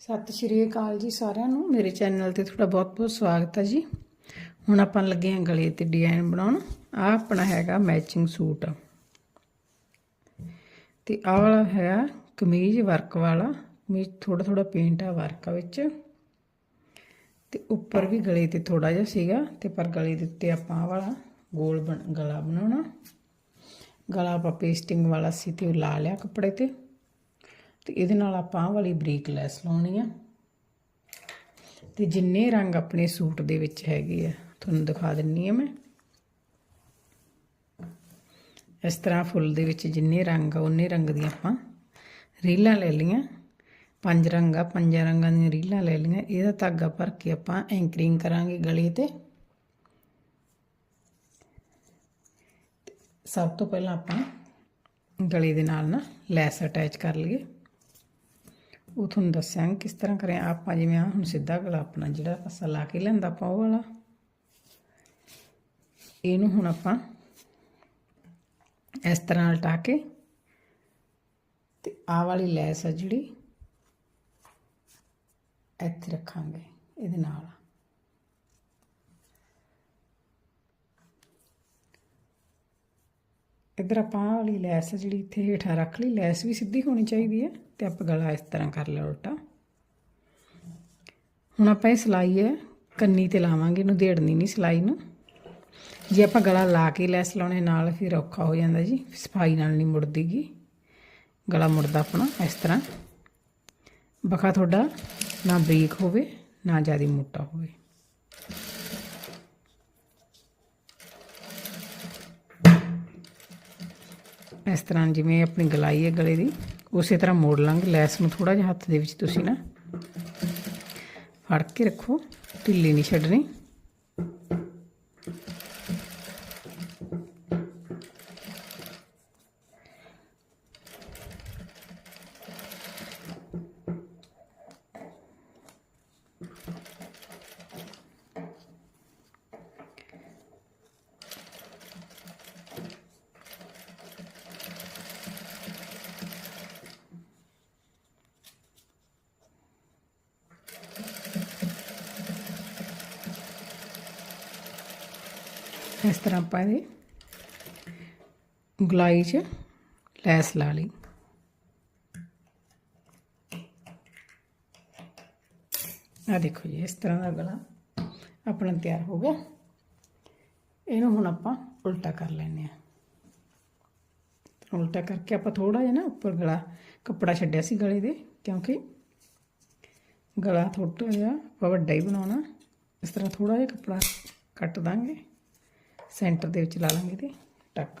ਸਤਿ ਸ਼੍ਰੀ ਅਕਾਲ ਜੀ ਸਾਰਿਆਂ ਨੂੰ। ਮੇਰੇ ਚੈਨਲ ਤੇ ਤੁਹਾਡਾ ਬਹੁਤ-ਬਹੁਤ ਸਵਾਗਤ ਹੈ ਜੀ। ਹੁਣ ਆਪਾਂ ਲੱਗੇ ਹਾਂ ਗਲੇ ਤੇ ਡਿਜ਼ਾਈਨ ਬਣਾਉਣ। ਆ ਆਪਣਾ ਹੈਗਾ ਮੈਚਿੰਗ ਸੂਟ। ਤੇ ਆਹ ਵਾਲਾ ਹੈਗਾ ਕਮੀਜ਼ ਵਰਕ ਵਾਲਾ। ਕਮੀਜ਼ ਥੋੜਾ ਥੋੜਾ ਪੇਂਟ ਆ ਵਰਕ ਵਿੱਚ। ਤੇ ਉੱਪਰ ਵੀ ਗਲੇ ਤੇ ਥੋੜਾ ਜਿਹਾ ਸੀਗਾ। ਤੇ ਪਰ ਗਲੇ ਦੇ ਉੱਤੇ ਆਪਾਂ ਆਹ ਵਾਲਾ ਗੋਲ ਬਣ, ਗਲਾ ਬਣਾਉਣਾ। ਗਲਾ ਆਪਾਂ ਪੇਸਟਿੰਗ ਵਾਲਾ ਸੀ ਤੇ ਉਹ ਲਾ ਲਿਆ ਕੱਪੜੇ ਤੇ। ਤੇ ਇਹਦੇ ਨਾਲ ਆਪਾਂ ਆਹ ਵਾਲੀ ਬਰੀਕ ਲੈਸ ਲਾਉਣੀ ਆ। ਤੇ ਜਿੰਨੇ ਰੰਗ ਆਪਣੇ ਸੂਟ ਦੇ ਵਿੱਚ ਹੈਗੇ ਆ, ਤੁਹਾਨੂੰ ਦਿਖਾ ਦਿੰਨੀ ਆ ਮੈਂ। ਇਸ ਤਰ੍ਹਾਂ ਫੁੱਲ ਦੇ ਵਿੱਚ ਜਿੰਨੇ ਰੰਗ ਆ, ਉਹਨੇ ਰੰਗ ਦੀਆਂ ਆਪਾਂ ਰੀਲਾਂ ਲੈ ਲਈਆਂ। ਪੰਜ ਰੰਗ ਆ, ਪੰਜਾਂ ਰੰਗਾਂ ਦੀਆਂ ਰੀਲਾਂ ਲੈ ਲਈਆਂ। ਇਹਦਾ ਧਾਗਾ ਭਰ ਕੇ ਆਪਾਂ ਐਂਕਰਿੰਗ ਕਰਾਂਗੇ ਗਲੇ ਤੇ ਸਭ ਤੋਂ ਪਹਿਲਾਂ ਆਪਾਂ ਗਲੇ ਦੇ ਨਾਲ ਨਾ ਲੈਸ ਅਟੈਚ ਕਰ ਲਈਏ। ਉਹ ਤੁਹਾਨੂੰ ਦੱਸਾਂਗੇ ਕਿਸ ਤਰ੍ਹਾਂ ਕਰਿਆ ਆਪਾਂ ਜਿਵੇਂ ਆ ਹੁਣ ਸਿੱਧਾ ਗਲਾ ਆਪਣਾ ਜਿਹੜਾ ਪਾਸਾ ਲਾ ਕੇ ਲੈਂਦਾ ਆਪਾਂ ਉਹ ਵਾਲਾ। ਇਹਨੂੰ ਹੁਣ ਆਪਾਂ ਇਸ ਤਰ੍ਹਾਂ ਉਲਟਾ ਕੇ ਤੇ ਆਹ ਵਾਲੀ ਲੈਸ ਆ ਜਿਹੜੀ, ਇੱਥੇ ਰੱਖਾਂਗੇ, ਇਹਦੇ ਨਾਲ। ਇੱਧਰ ਆਪਾਂ ਆਹ ਵਾਲੀ ਲੈਸ ਜਿਹੜੀ ਇੱਥੇ ਹੇਠਾਂ ਰੱਖ ਲਈ, ਲੈਸ ਵੀ ਸਿੱਧੀ ਹੋਣੀ ਚਾਹੀਦੀ ਹੈ ਤੇ ਆਪਾਂ ਗਲਾ ਇਸ ਤਰ੍ਹਾਂ ਕਰ ਲਿਆ ਉਲਟਾ। ਹੁਣ ਆਪਾਂ ਇਹ ਸਲਾਈ ਹੈ, ਕੰਨੀ ਤੇ ਲਾਵਾਂਗੇ, ਇਹਨੂੰ ਦੇੜਨੀ ਨਹੀਂ ਸਲਾਈ ਨੂੰ। ਜੇ ਆਪਾਂ ਗਲਾ ਲਾ ਕੇ ਲੈਸ ਲਾਉਣੇ ਨਾਲ ਫਿਰ ਔਖਾ ਹੋ ਜਾਂਦਾ ਜੀ, ਸਫ਼ਾਈ ਨਾਲ ਨਹੀਂ ਮੁੜਦੀਗੀ। ਗਲਾ ਮੁੜਦਾ ਆਪਣਾ ਇਸ ਤਰ੍ਹਾਂ। ਬਖਾ ਤੁਹਾਡਾ ਨਾ ਬਰੀਕ ਹੋਵੇ, ਨਾ ਜ਼ਿਆਦਾ ਮੋਟਾ ਹੋਵੇ। ਇਸ ਤਰ੍ਹਾਂ ਜਿਵੇਂ ਆਪਣੀ ਗਲਾਈ ਹੈ ਗਲੇ ਦੀ, ਉਸੇ ਤਰ੍ਹਾਂ ਮੋੜ ਲਾਂਗੇ। ਲੈਸ ਨੂੰ ਥੋੜਾ ਜਿਹਾ ਹੱਥ ਦੇ ਵਿੱਚ ਤੁਸੀਂ ਨਾ ਫੜ ਕੇ ਰੱਖੋ। ਢਿੱਲੀ ਨਹੀਂ ਛੱਡਣੀ। ਇਸ ਤਰ੍ਹਾਂ ਆਪਾਂ ਇਹਦੇ ਗੁਲਾਈ 'ਚ ਲੈਸ ਲਾ ਲਈ। ਆ ਦੇਖੋ ਜੀ, ਇਸ ਤਰ੍ਹਾਂ ਦਾ ਗਲਾ ਆਪਣਾ ਤਿਆਰ ਹੋ ਗਿਆ। ਇਹਨੂੰ ਹੁਣ ਆਪਾਂ ਉਲਟਾ ਕਰ ਲੈਨੇ ਆ ਉਲਟਾ ਕਰਕੇ ਆਪਾਂ ਥੋੜਾ ਜਿਹਾ ਨਾ ਉੱਪਰ ਗਲਾ, ਕੱਪੜਾ ਛੱਡਿਆ ਸੀ ਗਲੇ ਦੇ, ਕਿਉਂਕਿ ਗਲਾ ਥੋੜਾ ਜਿਹਾ ਆਪਾਂ ਵੱਡਾ ਹੀ ਬਣਾਉਣਾ। ਇਸ ਤਰ੍ਹਾਂ ਥੋੜਾ ਜਿਹਾ ਕੱਪੜਾ ਕੱਟ ਦਾਂਗੇ। ਸੈਂਟਰ ਦੇ ਵਿੱਚ ਲਾ ਲਾਂਗੇ ਤੇ ਟੱਕ।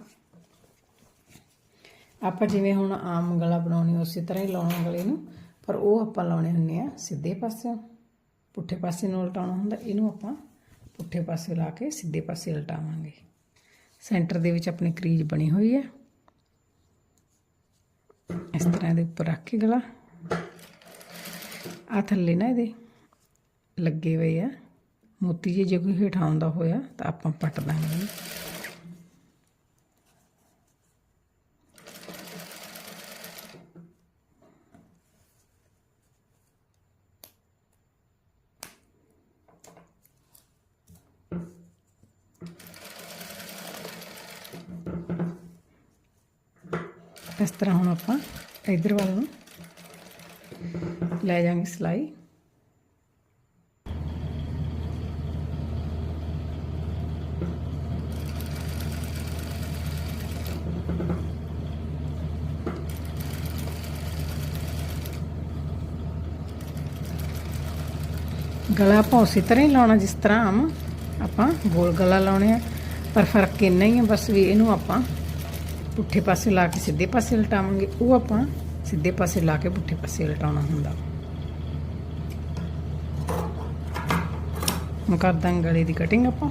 ਆਪਾਂ ਜਿਵੇਂ ਹੁਣ ਆਮ ਗਲਾ ਬਣਾਉਣੀ, ਉਸੇ ਤਰ੍ਹਾਂ ਹੀ ਲਾਉਣਾ ਗਲੇ ਨੂੰ, ਪਰ ਉਹ ਆਪਾਂ ਲਾਉਣੇ ਹੁੰਨੇ ਆ ਸਿੱਧੇ ਪਾਸੇ ਪੁੱਠੇ ਪਾਸੇ ਨੂੰ ਉਲਟਾਉਣਾ ਹੁੰਦਾ, ਇਹਨੂੰ ਆਪਾਂ ਪੁੱਠੇ ਪਾਸੇ ਲਾ ਕੇ ਸਿੱਧੇ ਪਾਸੇ ਉਲਟਾਵਾਂਗੇ। ਸੈਂਟਰ ਦੇ ਵਿੱਚ ਆਪਣੀ ਕਰੀਜ ਬਣੀ ਹੋਈ ਹੈ। ਇਸ ਤਰ੍ਹਾਂ ਦੇ ਉੱਪਰ ਰੱਖ ਕੇ ਗਲਾ। ਆ ਥੱਲੇ ਨਾ ਇਹਦੇ ਲੱਗੇ ਹੋਏ ਆ। ਮੋਤੀ ਜੇ ਜੇ ਕੋਈ ਹੇਠਾਂ ਆਉਂਦਾ ਹੋਇਆ, ਤਾਂ ਆਪਾਂ ਪੱਟ ਦਾਂਗੇ। ਇਸ ਤਰ੍ਹਾਂ ਹੁਣ ਆਪਾਂ ਇਧਰ ਵੱਲ ਨੂੰ ਲੈ ਜਾਾਂਗੇ ਸਲਾਈ। ਗਲਾ ਆਪਾਂ ਉਸੇ ਤਰ੍ਹਾਂ ਹੀ ਲਾਉਣਾ, ਜਿਸ ਤਰ੍ਹਾਂ ਆਮ ਆਪਾਂ ਗੋਲ ਗਲਾ ਲਾਉਣੇ ਆ। ਪਰ ਫ਼ਰਕ ਇੰਨਾ ਹੀ ਹੈ ਬਸ ਵੀ ਇਹਨੂੰ ਆਪਾਂ ਪੁੱਠੇ ਪਾਸੇ ਲਾ ਕੇ ਸਿੱਧੇ ਪਾਸੇ ਉਲਟਾਵਾਂਗੇ ਉਹ ਆਪਾਂ ਸਿੱਧੇ ਪਾਸੇ ਲਾ ਕੇ ਪੁੱਠੇ ਪਾਸੇ ਉਲਟਾਉਣਾ ਹੁੰਦਾ। ਹੁਣ ਕਰ ਦਾਂਗੇ ਗਲੇ ਦੀ ਕਟਿੰਗ ਆਪਾਂ।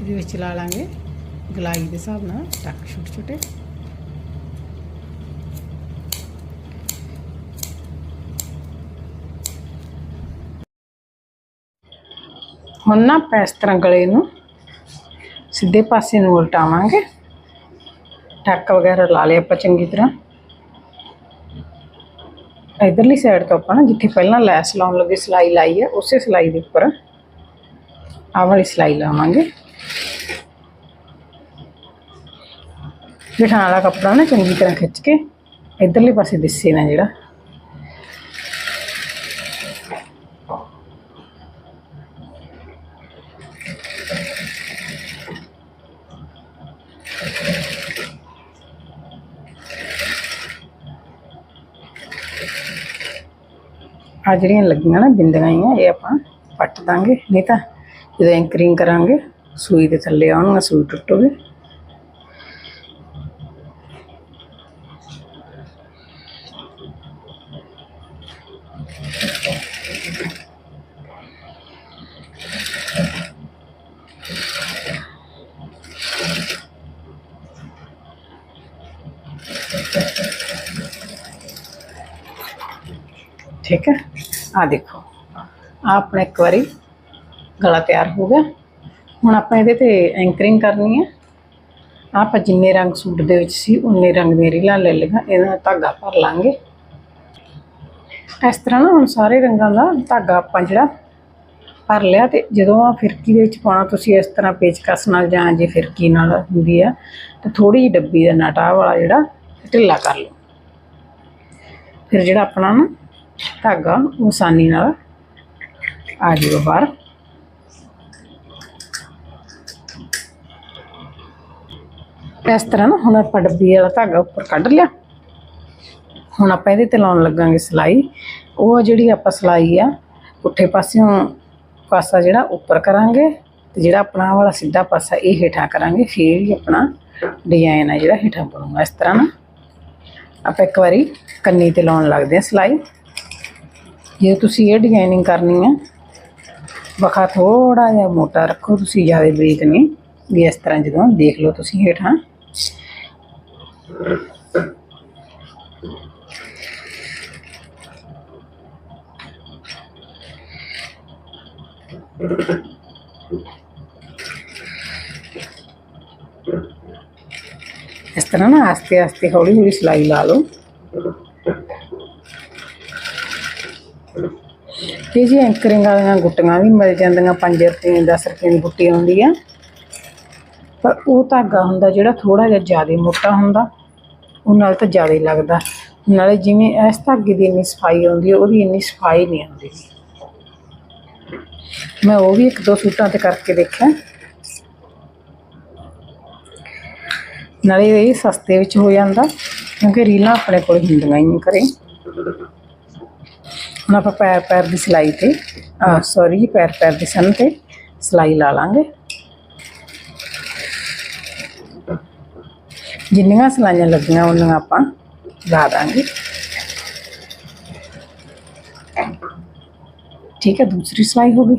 ਇਹਦੇ ਵਿੱਚ ਲਾ ਲਾਂਗੇ। ਗਲਾਈ ਦੇ ਹਿਸਾਬ ਨਾਲ ਟੱਕ ਛੋਟੇ ਛੋਟੇ। ਹੁਣ ਨਾ ਆਪਾਂ ਇਸ ਤਰ੍ਹਾਂ ਗਲੇ ਨੂੰ ਸਿੱਧੇ ਪਾਸੇ ਨੂੰ ਉਲਟਾਵਾਂਗੇ। ਟੱਕ ਵਗੈਰਾ ਲਾ ਲਿਆ ਆਪਾਂ ਚੰਗੀ ਤਰ੍ਹਾਂ। ਇਧਰਲੀ ਸਾਈਡ ਤੋਂ ਆਪਾਂ ਨਾ ਜਿੱਥੇ ਪਹਿਲਾਂ ਲੈਸ ਲਾਉਣ ਲੱਗੇ ਸਿਲਾਈ ਲਾਈ ਹੈ ਉਸੇ ਸਿਲਾਈ ਦੇ ਉੱਪਰ ਆਹ ਵਾਲੀ ਸਿਲਾਈ ਲਾਵਾਂਗੇ। ਬਿਠਾਣ ਵਾਲਾ ਕੱਪੜਾ ਨਾ ਚੰਗੀ ਤਰ੍ਹਾਂ ਖਿੱਚ ਕੇ, ਇਧਰਲੇ ਪਾਸੇ ਦਿਸੇ ਨਾ ਜਿਹੜਾ। ਆ ਜਿਹੜੀਆਂ ਲੱਗੀਆਂ ਨਾ, ਬਿੰਦੀਆਂ ਹੀ ਆ ਇਹ ਆਪਾਂ ਪੱਟ ਦਾਂਗੇ। ਨਹੀਂ ਤਾਂ ਜਦੋਂ ਐਂਕਰਿੰਗ ਕਰਾਂਗੇ, ਸੂਈ ਦੇ ਥੱਲੇ ਆਉਣਗੇ ਸੂਈ ਟੁੱਟੂਗੀ। ਠੀਕ ਹੈ? ਆ ਦੇਖੋ। ਆ ਆਪਣਾ ਇੱਕ ਵਾਰੀ ਗਲਾ ਤਿਆਰ ਹੋ ਗਿਆ। ਹੁਣ ਆਪਾਂ ਇਹਦੇ ਤੇ ਐਂਕਰਿੰਗ ਕਰਨੀ ਹੈ। ਆਪਾਂ ਜਿੰਨੇ ਰੰਗ ਸੂਟ ਦੇ ਵਿੱਚ ਸੀ, ਉਨੇ ਰੰਗ ਦੇ ਰੀਲਾਂ ਲੈ ਲਈਆਂ ਇਹਦਾ ਧਾਗਾ ਭਰ ਲਾਂਗੇ। ਇਸ ਤਰ੍ਹਾਂ ਨਾ ਹੁਣ ਸਾਰੇ ਰੰਗਾਂ ਦਾ ਧਾਗਾ ਆਪਾਂ ਜਿਹੜਾ ਭਰ ਲਿਆ ਤੇ ਜਦੋਂ ਆ ਫਿਰਕੀ ਦੇ ਵਿੱਚ ਪਾਉਣਾ, ਤੁਸੀਂ ਇਸ ਤਰ੍ਹਾਂ ਪੇਚਕਸ ਨਾਲ ਜਾਂ ਜੇ ਫਿਰਕੀ ਨਾਲ ਹੁੰਦੀ ਆ, ਤੇ ਥੋੜੀ ਜਿਹੀ ਡੱਬੀ ਦਾ ਨਟਾ ਵਾਲਾ ਜਿਹੜਾ ਢਿੱਲਾ ਕਰ ਲਓ। ਫਿਰ ਜਿਹੜਾ ਆਪਣਾ ਨਾ ਧਾਗਾ ਉਹ ਆਸਾਨੀ ਨਾਲ ਆ ਜਾਊਗਾ ਬਾਹਰ। ਇਸ ਤਰ੍ਹਾਂ ਨਾ ਹੁਣ ਆਪਾਂ ਡੱਬੀ ਵਾਲਾ ਧਾਗਾ ਉੱਪਰ ਕੱਢ ਲਿਆ। ਹੁਣ ਆਪਾਂ ਇਹਦੇ ਤੇ ਲਾਉਣ ਲੱਗਾਂਗੇ ਸਿਲਾਈ। ਉਹ ਜਿਹੜੀ ਆਪਾਂ ਸਿਲਾਈ ਆ, ਪੁੱਠੇ ਪਾਸਿਓਂ ਪਾਸਾ ਜਿਹੜਾ ਉੱਪਰ ਕਰਾਂਗੇ ਤੇ ਜਿਹੜਾ ਆਪਣਾ ਵਾਲਾ ਸਿੱਧਾ ਪਾਸਾ ਇਹ ਹੇਠਾਂ ਕਰਾਂਗੇ, ਫਿਰ ਹੀ ਆਪਣਾ ਡਿਜ਼ਾਈਨ ਆ ਜਿਹੜਾ ਹੇਠਾਂ ਬਣੂਗਾ। ਇਸ ਤਰ੍ਹਾਂ ਨਾ ਆਪਾਂ ਇੱਕ ਵਾਰੀ ਕੰਨੀ ਤੇ ਲਾਉਣ ਲੱਗਦੇ ਆ ਸਿਲਾਈ। ਜੇ ਤੁਸੀਂ ਇਹ ਡਿਜ਼ਾਈਨਿੰਗ ਕਰਨੀ ਹੈ, ਵਖਾ ਥੋੜਾ ਜਿਹਾ ਮੋਟਾ ਰੱਖੋ, ਤੁਸੀਂ ਜ਼ਿਆਦਾ ਬਰੀਕ ਨਹੀਂ। ਵੀ ਇਸ ਤਰ੍ਹਾਂ ਜਦੋਂ ਦੇਖ ਲਓ ਤੁਸੀਂ ਹੇਠਾਂ। ਇਸ ਤਰ੍ਹਾਂ ਨਾ ਆਸਤੇ ਆਸਤੇ ਹੌਲੀ ਹੌਲੀ ਸਿਲਾਈ ਲਾ ਲਓ ਤੇ ਜੀ ਐਂਕਰਿੰਗ ਵਾਲੀਆਂ ਗੁੱਟੀਆਂ ਵੀ ਮਿਲ ਜਾਂਦੀਆਂ 5 ਰੁਪਏ 10 ਰੁਪਏ ਦੀ ਗੁੱਟੀ ਆਉਂਦੀ ਆ ਪਰ ਉਹ ਧਾਗਾ ਹੁੰਦਾ ਜਿਹੜਾ ਥੋੜਾ ਜਿਹਾ ਜ਼ਿਆਦਾ ਮੋਟਾ ਹੁੰਦਾ ਉਹ ਨਾਲ ਤਾਂ ਜ਼ਿਆਦਾ ਹੀ ਲੱਗਦਾ ਨਾਲੇ ਜਿਵੇਂ ਇਸ ਧਾਗੇ ਦੀ ਇੰਨੀ ਸਫ਼ਾਈ ਆਉਂਦੀ ਹੈ ਉਹਦੀ ਇੰਨੀ ਸਫ਼ਾਈ ਨਹੀਂ ਆਉਂਦੀ ਮੈਂ ਉਹ ਵੀ ਇੱਕ ਦੋ ਸੂਟਾਂ ਤੇ ਕਰਕੇ ਦੇਖਿਆ ਨਾਲੇ ਇਹ ਸਸਤੇ ਵਿੱਚ ਹੋ ਜਾਂਦਾ, ਕਿਉਂਕਿ ਰੀਲਾਂ ਆਪਣੇ ਕੋਲ ਹੁੰਦੀਆਂ ਹੀ ਨਹੀਂ ਘਰੇ। ਹੁਣ ਆਪਾਂ ਪੈਰ ਪੈਰ ਦੀ ਸਿਲਾਈ ਤੇ, ਆ ਸੌਰੀ ਪੈਰ ਪੈਰ ਦੀ ਸਨ ਤੇ ਸਿਲਾਈ ਲਾ ਲਾਂਗੇ। ਜਿੰਨੀਆਂ ਸਿਲਾਈਆਂ ਲੱਗੀਆਂ ਉਹਨਾਂ ਆਪਾਂ ਲਾ ਦਾਂਗੇ। ਠੀਕ ਹੈ, ਦੂਸਰੀ ਸਿਲਾਈ ਹੋ ਗਈ।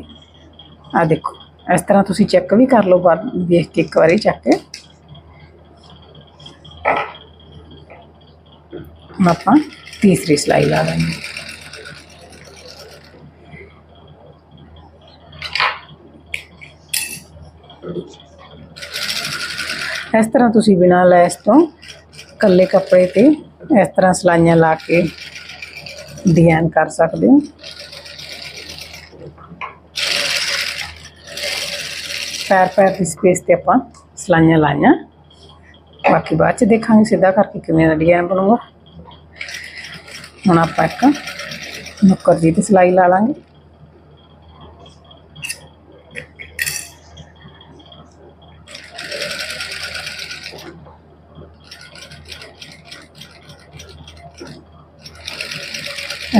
ਆ ਦੇਖੋ, ਇਸ ਤਰ੍ਹਾਂ ਤੁਸੀਂ ਚੈੱਕ ਵੀ ਕਰ ਲਓ ਬਾਅਦ ਦੇਖ ਕੇ ਇੱਕ ਵਾਰੀ ਚੱਕ ਕੇ ਹੁਣ ਆਪਾਂ ਤੀਸਰੀ ਸਿਲਾਈ ਲਾ ਦਾਂਗੇ ਇਸ ਤਰ੍ਹਾਂ ਤੁਸੀਂ ਬਿਨਾਂ ਲੈਸ ਤੋਂ ਕੱਲੇ ਕੱਪੜੇ ਤੇ ਇਸ ਤਰ੍ਹਾਂ ਸਲਾਈਆਂ ਲਾ ਕੇ ਡਿਜ਼ਾਈਨ ਕਰ ਸਕਦੇ ਹੋ। ਪੈਰ ਪੈਰ ਦੀ ਸਪੇਸ ਤੇ ਆਪਾਂ ਸਲਾਈਆਂ ਲਾਈਆਂ। ਬਾਕੀ ਬਾਅਦ ਚ ਦੇਖਾਂਗੇ ਸਿੱਧਾ ਕਰਕੇ ਕਿਵੇਂ ਦਾ ਡਿਜ਼ਾਈਨ ਬਣੂਗਾ। ਹੁਣ ਆਪਾਂ ਇੱਕ ਨੁੱਕਰ ਦੀ ਤੇ ਸਿਲਾਈ ਲਾ ਲਾਂਗੇ।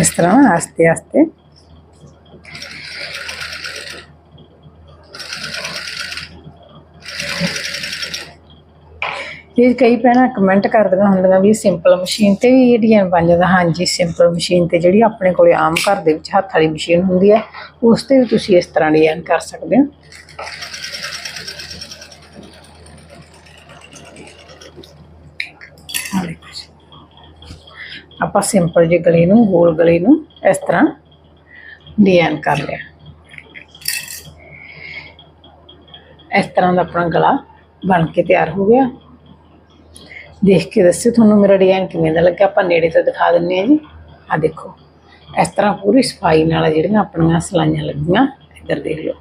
ਇਸ ਤਰ੍ਹਾਂ ਆਸਤੇ ਆਸਤੇ ਇਹ ਕਈ ਭੈਣਾਂ ਕਮੈਂਟ ਕਰਦੀਆਂ ਹੁੰਦੀਆਂ ਵੀ ਸਿੰਪਲ ਮਸ਼ੀਨ ਤੇ ਵੀ ਇਹ ਡਿਜ਼ਾਈਨ ਬਣ ਜਾਂਦਾ। ਹਾਂਜੀ ਸਿੰਪਲ ਮਸ਼ੀਨ ਤੇ ਜਿਹੜੀ ਆਪਣੇ ਕੋਲੇ ਆਮ ਘਰ ਦੇ ਵਿੱਚ ਹੱਥ ਵਾਲੀ ਮਸ਼ੀਨ ਹੁੰਦੀ ਹੈ, ਉਸ ਤੇ ਵੀ ਤੁਸੀਂ ਇਸ ਤਰ੍ਹਾਂ ਡਿਜ਼ਾਈਨ ਕਰ ਸਕਦੇ ਹੋ। ਆਪਾਂ ਸਿੰਪਲ ਜਿਹੇ ਗਲੇ ਨੂੰ, ਗੋਲ ਗਲੇ ਨੂੰ ਇਸ ਤਰ੍ਹਾਂ ਡਿਜ਼ਾਈਨ ਕਰ ਲਿਆ। ਇਸ ਤਰ੍ਹਾਂ ਦਾ ਆਪਣਾ ਗਲਾ ਬਣ ਕੇ ਤਿਆਰ ਹੋ ਗਿਆ। ਦੇਖ ਕੇ ਦੱਸਿਓ, ਤੁਹਾਨੂੰ ਮੇਰਾ ਡਿਜ਼ਾਈਨ ਕਿਵੇਂ ਦਾ ਲੱਗਾ? ਆਪਾਂ ਨੇੜੇ ਤੋਂ ਦਿਖਾ ਦਿੰਨੇ ਆ ਜੀ। ਆ ਦੇਖੋ, ਇਸ ਤਰ੍ਹਾਂ ਪੂਰੀ ਸਫ਼ਾਈ ਨਾਲ ਜਿਹੜੀਆਂ ਆਪਣੀਆਂ ਸਲਾਈਆਂ ਲੱਗੀਆਂ, ਇੱਧਰ ਦੇਖ ਲਓ।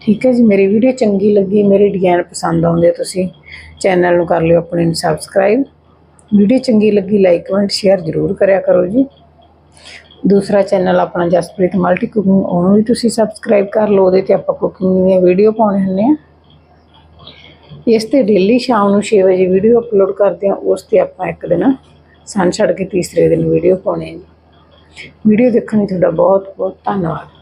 ਠੀਕ ਹੈ ਜੀ, ਮੇਰੀ ਵੀਡੀਓ ਚੰਗੀ ਲੱਗੀ, ਮੇਰੇ ਡਿਜ਼ਾਈਨ ਪਸੰਦ ਆਉਂਦੇ ਤੁਸੀਂ ਚੈਨਲ ਨੂੰ ਕਰ ਲਿਓ ਆਪਣੇ ਨੂੰ ਸਬਸਕ੍ਰਾਈਬ ਵੀਡੀਓ ਚੰਗੀ ਲੱਗੀ ਲਾਈਕ ਕਮੈਂਟ ਸ਼ੇਅਰ ਜ਼ਰੂਰ ਕਰਿਆ ਕਰੋ ਜੀ। ਦੂਸਰਾ ਚੈਨਲ ਆਪਣਾ ਜਸਪ੍ਰੀਤ ਮਲਟੀ ਕੁਕਿੰਗ ਉਹਨੂੰ ਵੀ ਤੁਸੀਂ ਸਬਸਕ੍ਰਾਈਬ ਕਰ ਲਓ, ਉਹਦੇ ਤੇ ਆਪਾਂ ਕੁਕਿੰਗ ਦੀਆਂ ਵੀਡੀਓ ਪਾਉਣੇ ਹੁੰਦੇ ਆ। ਇਸ ਤੇ ਡੇਲੀ ਸ਼ਾਮ ਨੂੰ 6 ਵਜੇ ਵੀਡੀਓ ਅਪਲੋਡ ਕਰਦੇ ਹਾਂ, ਉਸ ਤੇ ਆਪਾਂ ਇੱਕ ਦਿਨ ਸਨ ਛੱਡ ਕੇ ਤੀਸਰੇ ਦਿਨ ਵੀਡੀਓ ਪਾਉਣੇ ਜੀ। ਵੀਡੀਓ ਦੇਖਣ ਲਈ ਤੁਹਾਡਾ ਬਹੁਤ ਬਹੁਤ ਧੰਨਵਾਦ।